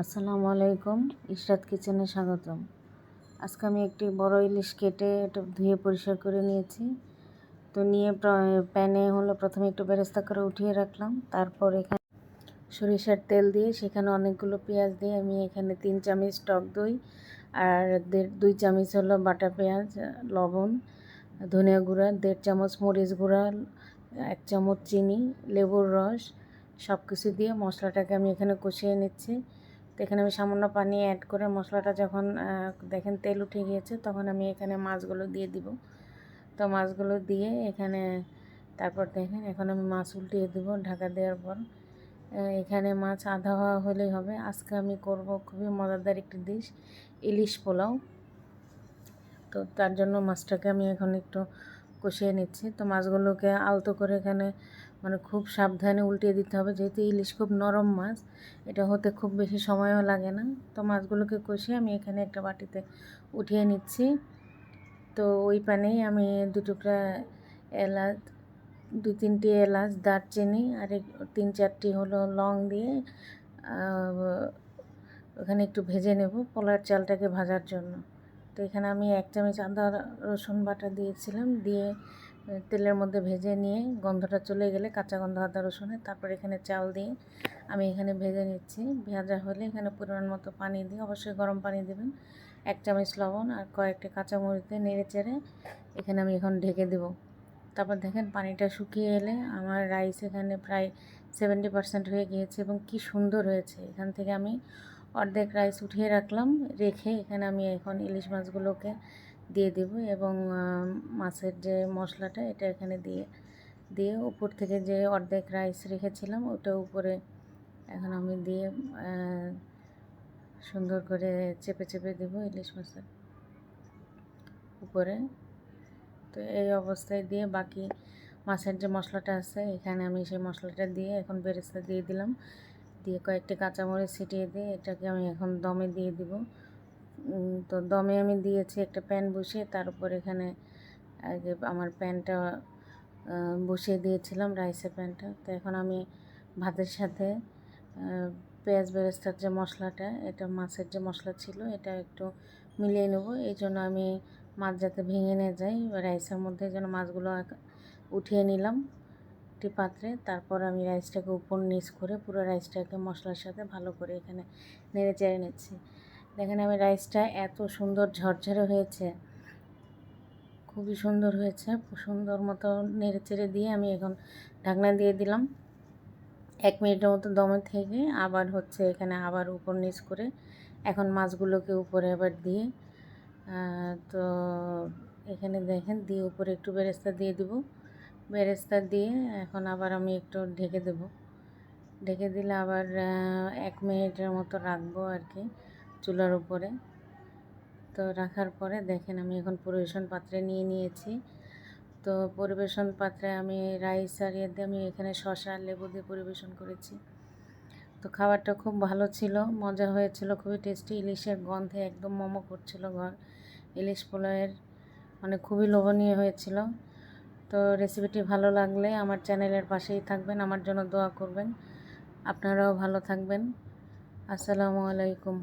আসসালামু আলাইকুম, ইশরাত কিচেনে স্বাগতম। আজকে আমি একটি বড় ইলিশ কেটে এটা ধুয়ে পরিষ্কার করে নিয়েছি। তো নিয়ে প্যানে হলো প্রথমে একটু বেরেস্তা করে উঠিয়ে রাখলাম, তারপর এখানে সরিষার তেল দিয়ে সেখানে অনেকগুলো পেঁয়াজ দিয়ে আমি এখানে তিন চামচ টক দই আর দেড়, দুই চামচ হলো বাটা পেঁয়াজ, লবণ, ধনিয়া গুঁড়া, দেড় চামচ মরিচ গুঁড়া, এক চামচ চিনি, লেবুর রস সব কিছু দিয়ে মশলাটাকে আমি এখানে কষিয়ে নিচ্ছি। এখানে আমি সামান্য পানি অ্যাড করে মশলাটা যখন দেখেন তেল উঠে গিয়েছে, তখন আমি এখানে মাছগুলো দিয়ে দিব। তো মাছগুলো দিয়ে এখানে, তারপর দেখেন এখন আমি মাছ উল্টিয়ে দেব ঢাকা দেওয়ার পর। এখানে মাছ আধা হওয়া হলেই হবে। আজকে আমি করব খুবই মজাদার একটি ডিশ ইলিশ পোলাও। তো তার জন্য মাছটাকে আমি এখন একটু কষিয়ে নিচ্ছি। তো মাছগুলোকে আলতো করে এখানে মানে খুব সাবধানে উল্টিয়ে দিতে হবে। যেহেতু ইলিশ খুব নরম মাছ, এটা হতে খুব বেশি সময়ও লাগে না। তো মাছগুলোকে কষিয়ে আমি এখানে একটা বাটিতে উঠিয়ে নিচ্ছি। তো ওই পানেই আমি দু টুকরা এলাচ দু তিনটি এলাচ, দারচিনি আর তিন চারটি হলো লং দিয়ে ওখানে একটু ভেজে নেব পোলার চালটাকে ভাজার জন্য। তো এখানে আমি এক চামচ আদা, রসুন বাটা দিয়েছিলাম। দিয়ে তেলের মধ্যে ভেজে নিয়ে গন্ধটা চলে গেলে কাঁচা গন্ধ, আদা রসুনের তারপর এখানে চাল দিয়ে আমি এখানে ভেজে নিচ্ছি। ভেজা হলে এখানে পরিমাণ মতো পানি দিয়ে, অবশ্যই গরম পানি দেবেন। এক চামচ লবণ আর কয়েকটি কাঁচামরিচ দিয়ে নেড়ে চেড়ে এখানে আমি এখন ঢেকে দেবো। তারপর দেখেন পানিটা শুকিয়ে এলে আমার রাইস এখানে প্রায় সেভেন্টি পার্সেন্ট হয়ে গিয়েছে এবং কি সুন্দর হয়েছে। এখান থেকে আমি অর্ধেক রাইস উঠিয়ে রাখলাম, রেখে এখানে আমি এখন ইলিশ মাছগুলোকে দিয়ে দেব এবং মাছের যে মশলাটা এটা এখানে দিয়ে দিয়ে উপর থেকে যে অর্ধেক রাইস রেখেছিলাম ওটা উপরে এখন আমি দিয়ে সুন্দর করে চেপে চেপে দেবো ইলিশ মাছের উপরে। তো এই অবস্থায় দিয়ে বাকি মাছের যে মশলাটা আছে এখানে আমি সেই মশলাটা দিয়ে এখন বেরেস্তা দিয়ে দিলাম। দিয়ে কয়েকটি কাঁচামরিচ ছিটিয়ে দিয়ে এটাকে আমি এখন দমে দিয়ে দিব। তো দমে আমি দিয়েছি একটা প্যান বসিয়ে, তার উপর এখানে যে আমার প্যানটা বসিয়ে দিয়েছিলাম রাইসের প্যানটা। তো এখন আমি ভাতের সাথে পেঁয়াজ বেরেস্তার যে মশলাটা, এটা মাছের যে মশলা ছিল, এটা একটু মিলিয়ে নেব। এই জন্য আমি মাছ যাতে ভেঙে নিয়ে যাই রাইসের মধ্যে যেন মাছগুলো উঠিয়ে নিলাম একটি পাত্রে। তারপর আমি রাইসটাকে উপর নিচ করে পুরো রাইসটাকে মশলার সাথে ভালো করে এখানে নেড়ে চেড়ে নিচ্ছি। দেখেন আমি রাইসটা এত সুন্দর ঝরঝরে হয়েছে। খুবই সুন্দর হয়েছে। সুন্দর মতো নেড়ে চেড়ে দিয়ে আমি এখন ঢাকনা দিয়ে দিলাম। এক মিনিটের মতো দমে থেকে আবার হচ্ছে এখানে আবার উপর নিচ করে এখন মাছগুলোকে উপরে আবার দিয়ে তো এখানে দেখেন দিয়ে উপরে একটু বেরেস্তা দিয়ে দিব। বেরেস্তা দিয়ে এখন আবার আমি একটু ঢেকে দেব। ঢেকে দিলে আবার এক মিনিটের মতো রাখব আর কি। চুলার উপরে। তো রাখার পরে দেখেন আমি এখন পরিবেশন পাত্রে নিয়ে নিয়েছি। তো পরিবেশন পাত্রে আমি রাইস আর ইয়ে দিয়ে আমি এখানে শশা লেবু দিয়ে পরিবেশন করেছি। তো খাবারটা খুব ভালো ছিল, মজা হয়েছিল, খুবই টেস্টি। ইলিশের গন্ধে একদম মোমো করছিল ঘর। ইলিশ পোলাওয়ের মানে খুবই লোভনীয় হয়েছিল। তো রেসিপিটি ভালো লাগলে আমার চ্যানেলের পাশেই থাকবেন, আমার জন্য দোয়া করবেন। আপনারাও ভালো থাকবেন। আসসালামু আলাইকুম।